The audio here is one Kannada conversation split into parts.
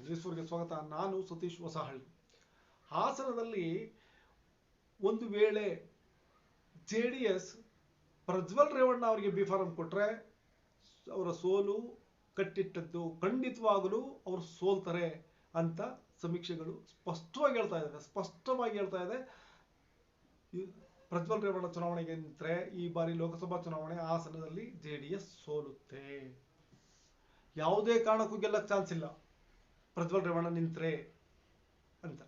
ವೀಕ್ಷಕರೇ ನ್ಯೂಸ್ ಸ್ವಾಗತ. ನಾನು ಸತೀಶ್ ಹೊಸಹಳ್ಳಿ. ಹಾಸನದಲ್ಲಿ ಒಂದು ವೇಳೆ J D S Prajwal Revanna ಅವರಿಗೆ ಬಿ ಕೊಟ್ಟರೆ ಅವರ ಸೋಲು ಕಟ್ಟಿಟ್ಟದ್ದು ಖಂಡಿತವಾಗಲೂ ಅವರು ಸೋಲ್ತಾರೆ ಅಂತ ಸಮೀಕ್ಷೆಗಳು ಸ್ಪಷ್ಟವಾಗಿ ಹೇಳ್ತಾ ಇದ್ದಾವೆ ಸ್ಪಷ್ಟವಾಗಿ ಹೇಳ್ತಾ ಇದೆ. ಪ್ರಜ್ವಲ್ ರೇವಣ್ಣ ಚುನಾವಣೆಗೆ ನಿಂತರೆ ಈ ಬಾರಿ ಲೋಕಸಭಾ ಚುನಾವಣೆ ಹಾಸನದಲ್ಲಿ ಜೆ ಡಿ ಎಸ್ ಸೋಲುತ್ತೆ. ಯಾವುದೇ ಕಾರಣಕ್ಕೂ ಗೆಲ್ಲಕ್ಕೆ ಚಾನ್ಸ್ ಇಲ್ಲ. ಪ್ರಜ್ವಲ್ ರೇವಣ್ಣ ನಿಂತ್ರೆ ಅಂತ.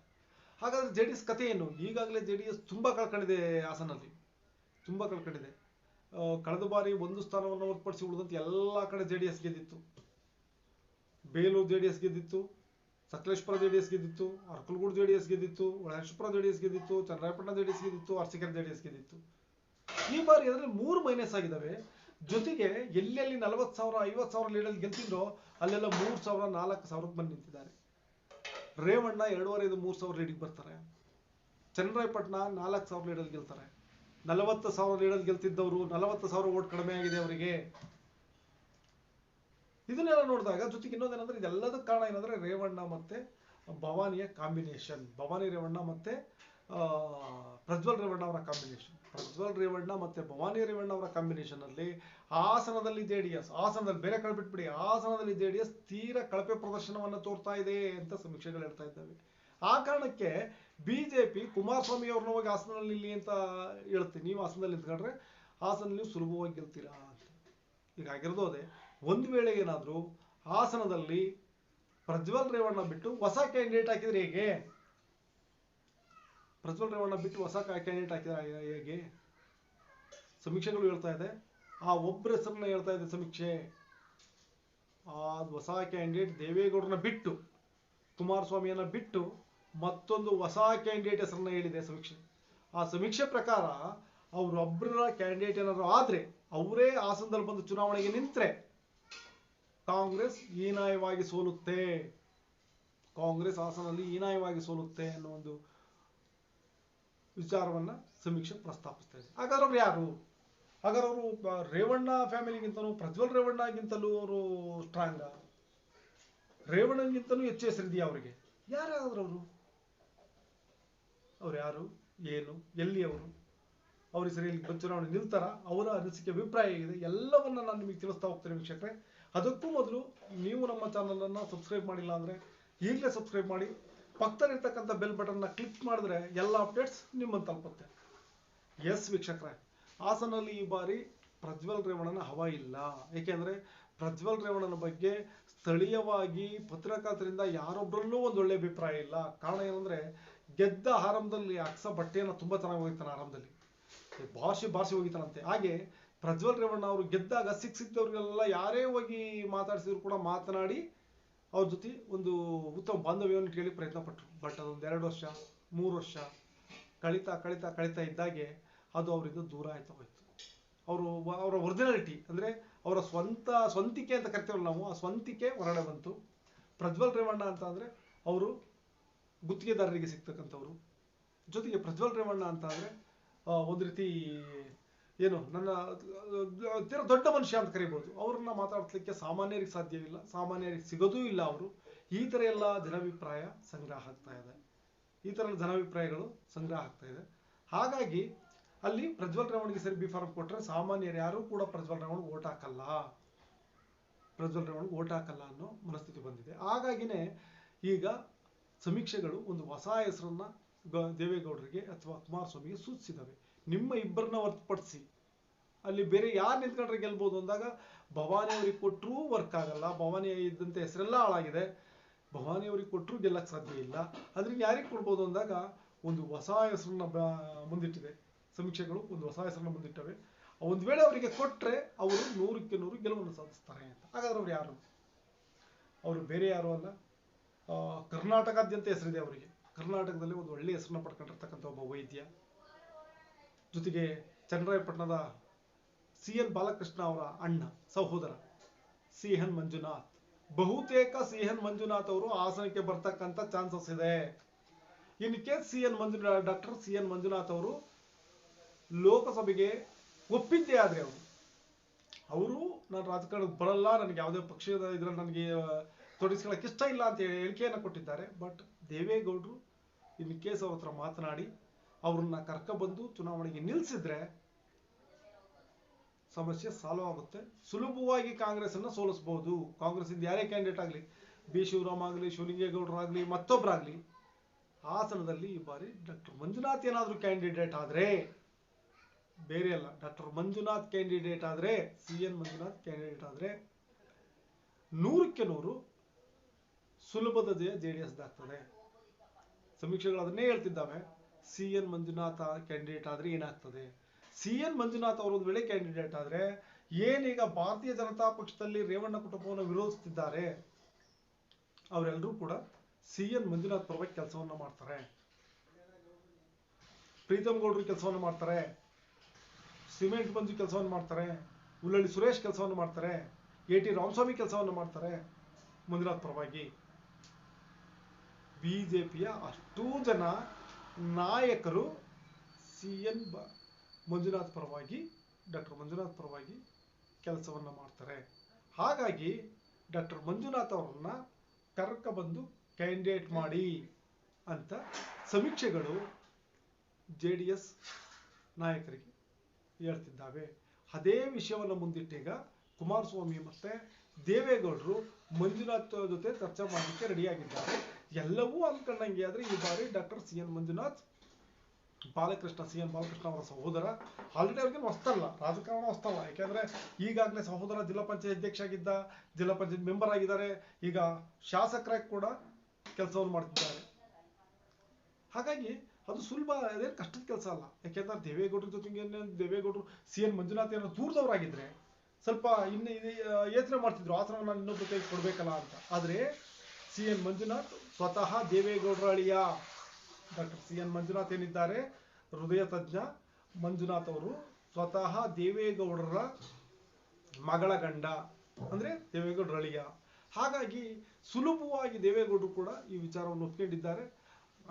ಹಾಗಾದ್ರೆ ಜೆ ಡಿ ಎಸ್ ಕಥೆ ಏನು? ಈಗಾಗಲೇ ಜೆ ಡಿ ಎಸ್ ತುಂಬ ಕಳ್ಕೊಂಡಿದೆ ಹಾಸನಲ್ಲಿ. ತುಂಬ ಕಳ್ಕೊಂಡಿದೆ. ಕಳೆದ ಬಾರಿ ಒಂದು ಸ್ಥಾನವನ್ನು ಹೊರತುಪಡಿಸಿ ಉಳಿದಂತೆ ಎಲ್ಲ ಕಡೆ ಜೆ ಡಿ ಎಸ್ ಗೆದ್ದಿತ್ತು. ಬೇಲೂರು ಜೆ ಡಿ ಎಸ್ ಗೆದ್ದಿತ್ತು, ಸಕಲೇಶ್ಪುರ ಜೆ ಡಿ ಎಸ್ ಗೆದ್ದಿತ್ತು, ಅರ್ಕಲ್ಗೂಡು ಜೆ ಡಿ ಎಸ್ ಗೆದ್ದಿತ್ತು ಒಳಹೇಶ್ವರ ಜೆ ಡಿ ಎಸ್ ಗೆದ್ದಿತ್ತು, ಚನ್ನರಾಯಪಟ್ಟಣ ಜೆ ಡಿ ಎಸ್ ಗೆದ್ದಿತ್ತು, ಅರಸೀಕೆರೆ ಜೆ ಡಿ ಎಸ್ ಗೆದ್ದಿತ್ತು. ಈ ಬಾರಿ ಅದರಲ್ಲಿ ಮೂರು ಮೈನಸ್ ಆಗಿದ್ದಾವೆ. ಜೊತೆಗೆ ಎಲ್ಲೆಲ್ಲಿ ನಲವತ್ತು ಸಾವಿರ, ಐವತ್ತು ಸಾವಿರ ಲೀಡಲ್ಲಿ ಗೆಲ್ತಿದ್ರೋ ಅಲ್ಲೆಲ್ಲ ಮೂರು ಸಾವಿರ, ನಾಲ್ಕು ಸಾವಿರಕ್ಕೆ ಬಂದು ನಿಂತಿದ್ದಾರೆ. ರೇವಣ್ಣ ಎರಡೂವರೆದು ಮೂರು ಸಾವಿರ ಲೀಡಿಗೆ ಬರ್ತಾರೆ. ಚನ್ನರಾಯಪಟ್ಟಣ ನಾಲ್ಕು ಸಾವಿರ ಲೀಡಲ್ಲಿ ಗೆಲ್ತಾರೆ. ನಲವತ್ತು ಸಾವಿರ ಲೀಡಲ್ಲಿ ಗೆಲ್ತಿದ್ದವರು ನಲವತ್ತು ಸಾವಿರ ಓಟ್ ಕಡಿಮೆ ಆಗಿದೆ ಅವರಿಗೆ. ಇದನ್ನೆಲ್ಲ ನೋಡಿದಾಗ ಜೊತೆಗೆ ಇನ್ನೊಂದೇನಂದ್ರೆ ಇದೆಲ್ಲದಕ್ಕೆ ಕಾರಣ ಏನಂದ್ರೆ ರೇವಣ್ಣ ಮತ್ತೆ ಭವಾನಿಯ ಕಾಂಬಿನೇಷನ್ ಭವಾನಿ, ರೇವಣ್ಣ ಮತ್ತೆ ಪ್ರಜ್ವಲ್ ರೇವಣ್ಣ ಅವರ ಕಾಂಬಿನೇಷನ್ ಪ್ರಜ್ವಲ್ ರೇವಣ್ಣ ಮತ್ತೆ ಭವಾನಿ ರೇವಣ್ಣ ಅವರ ಕಾಂಬಿನೇಷನ್ ಅಲ್ಲಿ ಹಾಸನದಲ್ಲಿ ಜೆ ಡಿ ಎಸ್ ಹಾಸನದಲ್ಲಿ ಬೇರೆ ಕಡೆ ಬಿಟ್ಬಿಡಿ ಹಾಸನದಲ್ಲಿ ಜೆ ಡಿ ಎಸ್ ತೀರ ಕಳಪೆ ಪ್ರದರ್ಶನವನ್ನು ತೋರ್ತಾ ಇದೆ ಅಂತ ಸಮೀಕ್ಷೆಗಳು ಹೇಳ್ತಾ ಇದ್ದಾವೆ. ಆ ಕಾರಣಕ್ಕೆ ಬಿಜೆಪಿ ಕುಮಾರಸ್ವಾಮಿ ಅವ್ರನ್ನ ಹೋಗಿ ಹಾಸನದಲ್ಲಿ ಇಲ್ಲಿ ಅಂತ ಹೇಳ್ತೀನಿ ನೀವು ಹಾಸನದಲ್ಲಿ ನಿಂತ್ಕೊಂಡ್ರೆ ಹಾಸನ ನೀವು ಸುಲಭವಾಗಿ ಗೆಲ್ತೀರಾ ಅಂತ. ಈಗ ಆಗಿರೋದು ಅದೇ. ಒಂದು ವೇಳೆ ಏನಾದರೂ ಹಾಸನದಲ್ಲಿ ಪ್ರಜ್ವಲ್ ರೇವಣ್ಣ ಬಿಟ್ಟು ಹೊಸ ಕ್ಯಾಂಡಿಡೇಟ್ ಹಾಕಿದ್ರೆ ಹೇಗೆ? ಪ್ರಜ್ವಲ್ ರೇವಣ್ಣ ಬಿಟ್ಟು ಹೊಸ ಕ್ಯಾಂಡಿಡೇಟ್ ಹಾಕಿದ್ರೆ ಹೇಗೆ ಸಮೀಕ್ಷೆಗಳು ಹೇಳ್ತಾ ಇದೆ. ಆ ಒಬ್ಬರ ಹೆಸರನ್ನ ಹೇಳ್ತಾ ಇದೆ ಸಮೀಕ್ಷೆ. ಆ ಹೊಸ ಕ್ಯಾಂಡಿಡೇಟ್ ದೇವೇಗೌಡರನ್ನ ಬಿಟ್ಟು, ಕುಮಾರಸ್ವಾಮಿಯನ್ನ ಬಿಟ್ಟು ಮತ್ತೊಂದು ಹೊಸ ಕ್ಯಾಂಡಿಡೇಟ್ ಹೆಸರನ್ನ ಹೇಳಿದೆ ಸಮೀಕ್ಷೆ. ಆ ಸಮೀಕ್ಷೆ ಪ್ರಕಾರ ಅವರೊಬ್ಬರ ಕ್ಯಾಂಡಿಡೇಟ್ ಏನಾದ್ರು ಆದ್ರೆ ಅವರೇ ಹಾಸನದಲ್ಲಿ ಬಂದು ಚುನಾವಣೆಗೆ ನಿಂತರೆ ಕಾಂಗ್ರೆಸ್ ಹೀನಾಯವಾಗಿ ಸೋಲುತ್ತೆ. ಕಾಂಗ್ರೆಸ್ ಆಸನದಲ್ಲಿ ಹೀನಾಯವಾಗಿ ಸೋಲುತ್ತೆ ಅನ್ನೋ ಒಂದು ವಿಚಾರವನ್ನ ಸಮೀಕ್ಷೆ ಪ್ರಸ್ತಾಪಿಸ್ತಾ ಇದೆ ಹಾಗಾದ್ರೆ ಅವ್ರು ಯಾರು? ಹಾಗಾದ್ರೆ ಅವರು ರೇವಣ್ಣ ಫ್ಯಾಮಿಲಿಗಿಂತಲೂ, ಪ್ರಜ್ವಲ್ ರೇವಣ್ಣಗಿಂತಲೂ ಅವರು ಸ್ಟ್ರಾಂಗ ರೇವಣ್ಣಗಿಂತಲೂ ಹೆಚ್ಚು ಹೆಸರಿದೆಯಾ ಅವರಿಗೆ. ಯಾರಾದ್ರು ಅವರು? ಅವ್ರು ಯಾರು? ಏನು? ಎಲ್ಲಿ ಅವರು? ಅವ್ರ ಬಂದು ಚುನಾವಣೆ ನಿಲ್ತಾರ? ಅವರ ಅನಿಸಿಕೆ, ಅಭಿಪ್ರಾಯ ಹೇಗಿದೆ? ಎಲ್ಲವನ್ನ ನಾನು ನಿಮಗೆ ತಿಳಿಸ್ತಾ ಹೋಗ್ತೇನೆ ವೀಕ್ಷಕರೇ. ಅದಕ್ಕೂ ಮೊದಲು ನೀವು ನಮ್ಮ ಚಾನಲನ್ನು ಸಬ್ಸ್ಕ್ರೈಬ್ ಮಾಡಿಲ್ಲ ಅಂದರೆ ಈಗಲೇ ಸಬ್ಸ್ಕ್ರೈಬ್ ಮಾಡಿ. ಪಕ್ಕದಲ್ಲಿರ್ತಕ್ಕಂಥ ಬೆಲ್ ಬಟನ್ನ ಕ್ಲಿಕ್ ಮಾಡಿದ್ರೆ ಎಲ್ಲ ಅಪ್ಡೇಟ್ಸ್ ನಿಮ್ಮನ್ನು ತಲುಪುತ್ತೆ. ಎಸ್ ವೀಕ್ಷಕರೇ. ಹಾಸನಲ್ಲಿ ಈ ಬಾರಿ ಪ್ರಜ್ವಲ್ ರೇವಣ್ಣನ ಹವ ಇಲ್ಲ. ಏಕೆಂದರೆ ಪ್ರಜ್ವಲ್ ರೇವಣ್ಣನ ಬಗ್ಗೆ ಸ್ಥಳೀಯವಾಗಿ ಪತ್ರಕರ್ತರಿಂದ ಯಾರೊಬ್ಬರಲ್ಲೂ ಒಂದು ಒಳ್ಳೆ ಅಭಿಪ್ರಾಯ ಇಲ್ಲ. ಕಾರಣ ಏನಂದ್ರೆ ಗೆದ್ದ ಆರಂಭದಲ್ಲಿ ಅಕ್ಸ ಬಟ್ಟೆಯನ್ನು ತುಂಬ ಚೆನ್ನಾಗಿ ಹೋಗಿತಾನೆ ಆರಂಭದಲ್ಲಿ. ಭಾಷೆ ಭಾಷೆ ಹೋಗಿತಾನಂತೆ ಹಾಗೆ ಪ್ರಜ್ವಲ್ ರೇವಣ್ಣ ಅವರು ಗೆದ್ದಾಗ ಸಿಕ್ ಸಿಕ್ತವ್ರಿಗೆಲ್ಲ ಯಾರೇ ಹೋಗಿ ಮಾತಾಡಿಸಿದ್ರು ಕೂಡ ಮಾತನಾಡಿ ಅವ್ರ ಜೊತೆ ಒಂದು ಉತ್ತಮ ಬಾಂಧವ್ಯವನ್ನು ಕೇಳಿ ಪ್ರಯತ್ನ ಪಟ್ಟರು ಬಟ್ ಅದೊಂದು ಎರಡು ವರ್ಷ, ಮೂರು ವರ್ಷ ಕಳೀತಾ ಕಳೀತಾ ಕಳೀತಾ ಇದ್ದಾಗೆ ಅದು ಅವರಿಂದ ದೂರ ಆಯ್ತಾ ಹೋಯ್ತು. ಅವರು ಅವರ ಒರಿಜಿನಾಲಿಟಿ ಅಂದರೆ ಅವರ ಸ್ವಂತ, ಸ್ವಂತಿಕೆ ಅಂತ ಕರಿತೀವಲ್ಲ ನಾವು, ಆ ಸ್ವಂತಿಕೆ ಹೊರಗಡೆ ಬಂತು. ಪ್ರಜ್ವಲ್ ರೇವಣ್ಣ ಅಂತ ಅಂದರೆ ಅವರು ಗುತ್ತಿಗೆದಾರರಿಗೆ ಸಿಗ್ತಕ್ಕಂಥವ್ರು. ಜೊತೆಗೆ ಪ್ರಜ್ವಲ್ ರೇವಣ್ಣ ಅಂತ ಅಂದರೆ ಒಂದು ರೀತಿ ಏನು, ನನ್ನ ತೀರ ದೊಡ್ಡ ಮನುಷ್ಯ ಅಂತ ಕರಿಬೋದು. ಅವ್ರನ್ನ ಮಾತಾಡ್ಲಿಕ್ಕೆ ಸಾಮಾನ್ಯರಿಗೆ ಸಾಧ್ಯವಿಲ್ಲ, ಸಾಮಾನ್ಯರಿಗೆ ಸಿಗೋದೂ ಇಲ್ಲ ಅವರು. ಈ ಥರ ಎಲ್ಲ ಜನಾಭಿಪ್ರಾಯ ಸಂಗ್ರಹ ಆಗ್ತಾ ಇದೆ. ಈ ಥರ ಜನಾಭಿಪ್ರಾಯಗಳು ಸಂಗ್ರಹ ಆಗ್ತಾ ಇದೆ. ಹಾಗಾಗಿ ಅಲ್ಲಿ ಪ್ರಜ್ವಲ್ ರೇವಣ್ಣಿಗೆ ಸರಿ ಬಿ ಫಾರ್ಮ್ ಕೊಟ್ಟರೆ ಸಾಮಾನ್ಯರು ಯಾರೂ ಕೂಡ ಪ್ರಜ್ವಲ್ ರಾವಣ್ ಓಟ್ ಹಾಕಲ್ಲ. ಪ್ರಜ್ವಲ್ ರಾವಣ್ ಓಟ್ ಹಾಕಲ್ಲ ಅನ್ನೋ ಮನಸ್ಥಿತಿ ಬಂದಿದೆ. ಹಾಗಾಗಿನೇ ಈಗ ಸಮೀಕ್ಷೆಗಳು ಒಂದು ಹೊಸ ಹೆಸರನ್ನ ದೇವೇಗೌಡರಿಗೆ ಅಥವಾ ಕುಮಾರಸ್ವಾಮಿಗೆ ಸೂಚಿಸಿದವೆ. ನಿಮ್ಮ ಇಬ್ಬರನ್ನ ಹೊರತುಪಡಿಸಿ ಅಲ್ಲಿ ಬೇರೆ ಯಾರು ನಿಂತ್ಕೊಂಡ್ರೆ ಗೆಲ್ಬೋದು ಅಂದಾಗ ಭವಾನಿ ಅವ್ರಿಗೆ ಕೊಟ್ಟರೂ ವರ್ಕ್ ಆಗಲ್ಲ, ಭವಾನಿ ಇದ್ದಂತೆ ಹೆಸರೆಲ್ಲ ಹಾಳಾಗಿದೆ. ಭವಾನಿ ಅವ್ರಿಗೆ ಕೊಟ್ಟರು ಗೆಲ್ಲಕ್ಕೆ ಸಾಧ್ಯ ಇಲ್ಲ. ಅದ್ರಿಂದ ಯಾರಿಗೆ ಕೊಡ್ಬೋದು ಅಂದಾಗ ಒಂದು ಹೊಸ ಹೆಸರನ್ನ ಮುಂದಿಟ್ಟಿದೆ. ಸಮೀಕ್ಷೆಗಳು ಒಂದು ಹೊಸ ಹೆಸರನ್ನ ಮುಂದಿಟ್ಟವೆ. ಒಂದು ವೇಳೆ ಅವರಿಗೆ ಕೊಟ್ಟರೆ ಅವರು ನೂರಕ್ಕೆ ನೂರು ಗೆಲುವನ್ನು ಸಾಧಿಸ್ತಾರೆ ಅಂತ. ಹಾಗಾದ್ರೆ ಅವ್ರು ಯಾರು? ಅವರು ಬೇರೆ ಯಾರು ಅಲ್ಲ? ಕರ್ನಾಟಕಾದ್ಯಂತ ಹೆಸರಿದೆ ಅವರಿಗೆ. ಕರ್ನಾಟಕದಲ್ಲಿ ಒಂದು ಒಳ್ಳೆಯ ಹೆಸರನ್ನ ಪಡ್ಕೊಂಡಿರ್ತಕ್ಕಂಥ ಒಬ್ಬ ವೈದ್ಯ. ಜೊತೆಗೆ ಚನ್ನರಾಯಪಟ್ಟಣದ ಸಿ ಎನ್ ಬಾಲಕೃಷ್ಣ ಅವರ ಅಣ್ಣ, ಸಹೋದರ ಸಿ ಎನ್ ಮಂಜುನಾಥ್. ಬಹುತೇಕ ಸಿ ಎನ್ ಮಂಜುನಾಥ್ ಅವರು ಹಾಸನಕ್ಕೆ ಬರ್ತಕ್ಕಂಥ ಚಾನ್ಸಸ್ ಇದೆ. In case C N Manjunath doctor C N Manjunath ಅವರು ಲೋಕಸಭೆಗೆ ಒಪ್ಪಿದ್ದೇ ಆದ್ರೆ ಅವರು. ಅವರು ನಾನು ರಾಜಕಾರಣಕ್ಕೆ ಬರಲ್ಲ, ನನಗೆ ಯಾವುದೇ ಪಕ್ಷದ ಇದರಲ್ಲಿ ನನಗೆ ತೊಡಗಿಸ್ಕೊಳ್ಳೋಕೆ ಇಷ್ಟ ಇಲ್ಲ ಅಂತ ಹೇಳಿ ಹೇಳಿಕೆಯನ್ನು ಕೊಟ್ಟಿದ್ದಾರೆ. ಬಟ್ ದೇವೇಗೌಡರು ಇನ್ ಕೇಸ್ ಅವ್ರ ಹತ್ರ ಮಾತನಾಡಿ ಅವ್ರನ್ನ ಕರ್ಕೊಬಂದು ಚುನಾವಣೆಗೆ ನಿಲ್ಲಿಸಿದ್ರೆ ಸಮಸ್ಯೆ ಸಾಲ್ವ್ ಆಗುತ್ತೆ. ಸುಲಭವಾಗಿ ಕಾಂಗ್ರೆಸ್ ಅನ್ನ ಸೋಲಿಸಬಹುದು ಕಾಂಗ್ರೆಸ್ ಇಂದ ಯಾರೇ ಕ್ಯಾಂಡಿಡೇಟ್ ಆಗಲಿ, ಬಿ. ಶಿವರಾಮ್ ಆಗಲಿ ಶಿವಲಿಂಗೇಗೌಡರಾಗಲಿ ಮತ್ತೊಬ್ಬರಾಗಲಿ ಹಾಸನದಲ್ಲಿ ಈ ಬಾರಿ ಡಾಕ್ಟರ್ ಮಂಜುನಾಥ್ ಏನಾದರೂ ಕ್ಯಾಂಡಿಡೇಟ್ ಆದರೆ, ಬೇರೆ ಅಲ್ಲ ಡಾಕ್ಟರ್ ಮಂಜುನಾಥ್ ಕ್ಯಾಂಡಿಡೇಟ್ ಆದರೆ ಸಿ ಎನ್ ಮಂಜುನಾಥ್ ಕ್ಯಾಂಡಿಡೇಟ್ ಆದರೆ ನೂರಕ್ಕೆ ನೂರು ಸುಲಭದ ಜಯ ಜೆ ಡಿ ಎಸ್ ಆಗ್ತದೆ ಸಮೀಕ್ಷೆಗಳು ಅದನ್ನೇ ಹೇಳ್ತಿದ್ದಾವೆ. ಸಿ ಎನ್ ಮಂಜುನಾಥ ಕ್ಯಾಂಡಿಡೇಟ್ ಆದ್ರೆ ಏನಾಗ್ತದೆ? ಸಿ ಎನ್ ಮಂಜುನಾಥ್ ಅವರು ಒಂದು ವೇಳೆ ಕ್ಯಾಂಡಿಡೇಟ್ ಆದ್ರೆ ಏನೀಗ ಭಾರತೀಯ ಜನತಾ ಪಕ್ಷದಲ್ಲಿ ರೇವಣ್ಣ ಕುಟುಂಬವನ್ನು ವಿರೋಧಿಸುತ್ತಿದ್ದಾರೆ ಅವರೆಲ್ಲರೂ ಕೂಡ ಸಿ ಎನ್ ಮಂಜುನಾಥ್ ಪರವಾಗಿ ಕೆಲಸವನ್ನು ಮಾಡ್ತಾರೆ. ಪ್ರೀತಮ್ ಗೌಡ್ರು ಕೆಲಸವನ್ನು ಮಾಡ್ತಾರೆ. ಸಿಮೆಂಟ್ ಮಂಜು ಕೆಲಸವನ್ನು ಮಾಡ್ತಾರೆ. ಉಳ್ಳಳ್ಳಿ ಸುರೇಶ್ ಕೆಲಸವನ್ನು ಮಾಡ್ತಾರೆ. ಎ ಟಿ ರಾಮಸ್ವಾಮಿ ಕೆಲಸವನ್ನು ಮಾಡ್ತಾರೆ ಮಂಜುನಾಥ್ ಪರವಾಗಿ. ಬಿಜೆಪಿಯ ಅಷ್ಟೂ ಜನ ನಾಯಕರು ಸಿ ಎನ್ ಬ ಮಂಜುನಾಥ್ ಪರವಾಗಿ, ಡಾಕ್ಟರ್ ಮಂಜುನಾಥ್ ಪರವಾಗಿ ಕೆಲಸವನ್ನು ಮಾಡ್ತಾರೆ. ಹಾಗಾಗಿ ಡಾಕ್ಟರ್ ಮಂಜುನಾಥ್ ಅವರನ್ನ ಕರ್ಕ ಬಂದು ಕ್ಯಾಂಡಿಡೇಟ್ ಮಾಡಿ ಅಂತ ಸಮೀಕ್ಷೆಗಳು ಜೆ ಡಿ ಎಸ್ ನಾಯಕರಿಗೆ ಹೇಳ್ತಿದ್ದಾವೆ. ಅದೇ ವಿಷಯವನ್ನು ಮುಂದಿಟ್ಟೀಗ ಕುಮಾರಸ್ವಾಮಿ ಮತ್ತೆ ದೇವೇಗೌಡರು ಮಂಜುನಾಥ್ ಜೊತೆ ಚರ್ಚೆ ಮಾಡಲಿಕ್ಕೆ ರೆಡಿಯಾಗಿದ್ದಾರೆ. ಎಲ್ಲವೂ ಅಂದ್ಕೊಂಡಂಗೆ ಆದ್ರೆ ಈ ಬಾರಿ doctor C N Manjunath, Balakrishna C N Balakrishna ಅವರ ಸಹೋದರ ಆಲ್ರೆಡಿ ಅವ್ರಿಗೆ ಹೊಸ್ತಲ್ಲ, ರಾಜಕಾರಣ ಹೊಸ್ತಲ್ಲ. ಯಾಕೆಂದ್ರೆ ಈಗಾಗಲೇ ಸಹೋದರ ಜಿಲ್ಲಾ ಪಂಚಾಯತ್ ಅಧ್ಯಕ್ಷ ಆಗಿದ್ದ ಜಿಲ್ಲಾ ಪಂಚಾಯತ್ ಮೆಂಬರ್ ಆಗಿದ್ದಾರೆ. ಈಗ ಶಾಸಕರಾಗಿ ಕೂಡ ಕೆಲಸವನ್ನು ಮಾಡ್ತಿದ್ದಾರೆ. ಹಾಗಾಗಿ ಅದು ಸುಲಭ, ಅದೇನು ಕಷ್ಟದ ಕೆಲಸ ಅಲ್ಲ. ಯಾಕೆಂದ್ರೆ ದೇವೇಗೌಡರ ಜೊತೆಗೆ ದೇವೇಗೌಡರು, ಸಿ ಎನ್ ಮಂಜುನಾಥ್ ಏನೋ ದೂರದವರಾಗಿದ್ರೆ ಸ್ವಲ್ಪ ಇನ್ನು ಯೋಚನೆ ಮಾಡ್ತಿದ್ರು. ಆಸನ ನಾನು ಇನ್ನೊಬ್ಬರ ಕೈಗೆ ಕೊಡ್ಬೇಕಲ್ಲ ಅಂತ. ಆದ್ರೆ ಸಿ ಎನ್ ಮಂಜುನಾಥ್ ಸ್ವತಃ ದೇವೇಗೌಡರ ಅಳಿಯ ಡಾಕ್ಟರ್ ಸಿ ಎನ್ ಮಂಜುನಾಥ್ ಏನಿದ್ದಾರೆ, ಹೃದಯ ತಜ್ಞ ಮಂಜುನಾಥ್ ಅವರು ಸ್ವತಃ ದೇವೇಗೌಡರ ಮಗಳ ಗಂಡ ಅಂದ್ರೆ ದೇವೇಗೌಡರ ಅಳಿಯ. ಹಾಗಾಗಿ ಸುಲಭವಾಗಿ ದೇವೇಗೌಡರು ಕೂಡ ಈ ವಿಚಾರವನ್ನು ಒಪ್ಕೊಂಡಿದ್ದಾರೆ.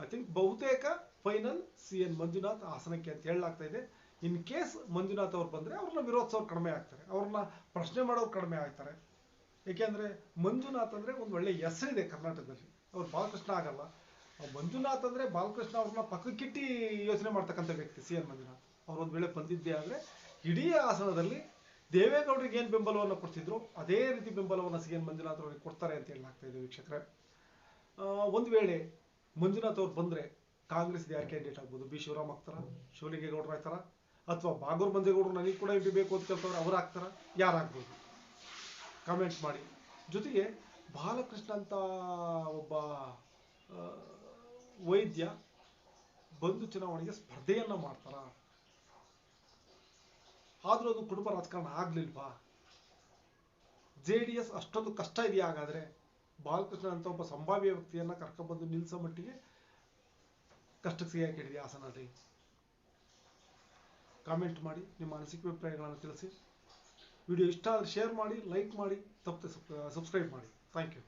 ಐ ಥಿಂಕ್ ಬಹುತೇಕ ಫೈನಲ್ ಸಿ ಎನ್ ಮಂಜುನಾಥ್ ಹಾಸನಕ್ಕೆ ಅಂತ ಹೇಳಲಾಗ್ತಾ ಇದೆ. ಇನ್ ಕೇಸ್ ಮಂಜುನಾಥ್ ಅವ್ರು ಬಂದ್ರೆ ಅವ್ರನ್ನ ವಿರೋಧಿಸೋರು ಕಡಿಮೆ ಆಗ್ತಾರೆ. ಅವ್ರನ್ನ ಪ್ರಶ್ನೆ ಮಾಡೋರು ಕಡಿಮೆ ಆಗ್ತಾರೆ. ಏಕೆಂದ್ರೆ ಮಂಜುನಾಥ್ ಅಂದ್ರೆ ಒಂದು ಒಳ್ಳೆ ಹೆಸರಿದೆ ಕರ್ನಾಟಕದಲ್ಲಿ. ಅವ್ರು ಬಾಲಕೃಷ್ಣ ಆಗಲ್ಲ. ಮಂಜುನಾಥ್ ಅಂದ್ರೆ ಬಾಲಕೃಷ್ಣ ಅವ್ರನ್ನ ಪಕ್ಕಕ್ಕಿಟ್ಟಿ ಯೋಚನೆ ಮಾಡ್ತಕ್ಕಂಥ ವ್ಯಕ್ತಿ ಸಿ ಎನ್ ಮಂಜುನಾಥ್. ಅವ್ರು ಒಂದ್ ವೇಳೆ ಬಂದಿದ್ದೆ ಆದ್ರೆ ಇಡೀ ಆಸನದಲ್ಲಿ ದೇವೇಗೌಡರಿಗೆ ಏನ್ ಬೆಂಬಲವನ್ನು ಕೊಡ್ತಿದ್ರು, ಅದೇ ರೀತಿ ಬೆಂಬಲವನ್ನು ಸಿ ಎನ್ ಮಂಜುನಾಥ್ ಅವರಿಗೆ ಕೊಡ್ತಾರೆ ಅಂತ ಹೇಳಲಾಗ್ತಾ ಇದೆ ವೀಕ್ಷಕರೇ. ಒಂದ್ ವೇಳೆ ಮಂಜುನಾಥ್ ಅವ್ರು ಬಂದ್ರೆ ಕಾಂಗ್ರೆಸ್ ಯಾರು ಕ್ಯಾಂಡಿಡೇಟ್ ಆಗ್ಬೋದು? ಬಿ ಶಿವರಾಮ್ ಆಗ್ತಾರ? ಶಿವಲಿಂಗೇಗೌಡರು ಆಗ್ತಾರ? ಅಥವಾ ಬಾಗೂರ್ ಮಂಜೇಗೌಡರು ನನಗೆ ಕೂಡ ಎಂ ಪಿ ಬೇಕು ಅಂತ ಕೇಳ್ತವ್ರೆ, ಅವ್ರು ಆಗ್ತಾರ? ಯಾರಾಗ್ಬೋದು ಕಮೆಂಟ್ ಮಾಡಿ. ಜೊತೆಗೆ ಬಾಲಕೃಷ್ಣ ಅಂತ ಒಬ್ಬ ವೈದ್ಯ ಬಂದು ಚುನಾವಣೆಗೆ ಸ್ಪರ್ಧೆಯನ್ನ ಮಾಡ್ತಾರ? ಆದ್ರೂ ಅದು ಕುಟುಂಬ ರಾಜಕಾರಣ ಆಗ್ಲಿಲ್ವಾ? ಜೆ ಡಿ ಎಸ್ ಅಷ್ಟೊಂದು ಕಷ್ಟ ಇದೆಯಾ? ಹಾಗಾದ್ರೆ ಬಾಲಕೃಷ್ಣ ಅಂತ ಒಬ್ಬ ಸಂಭಾವ್ಯ ವ್ಯಕ್ತಿಯನ್ನ ಕರ್ಕೊಂಡ್ಬಂದು ನಿಲ್ಸೋ ಮಟ್ಟಿಗೆ ಕಷ್ಟಕ್ಕೆ ಸಿಗಾಕಿಡಿದೆ ಹಾಸನಲ್ಲಿ ಕಾಮೆಂಟ್ ಮಾಡಿ, ನಿಮ್ಮ ಅನಿಸಿಕೆ ಅಭಿಪ್ರಾಯಗಳನ್ನು ತಿಳಿಸಿ. ವಿಡಿಯೋ ಇಷ್ಟ ಆದರೆ ಶೇರ್ ಮಾಡಿ ಲೈಕ್ ಮಾಡಿ, ತಪ್ಪದೆ ಸಬ್ಸ್ಕ್ರೈಬ್ ಮಾಡಿ. Thank you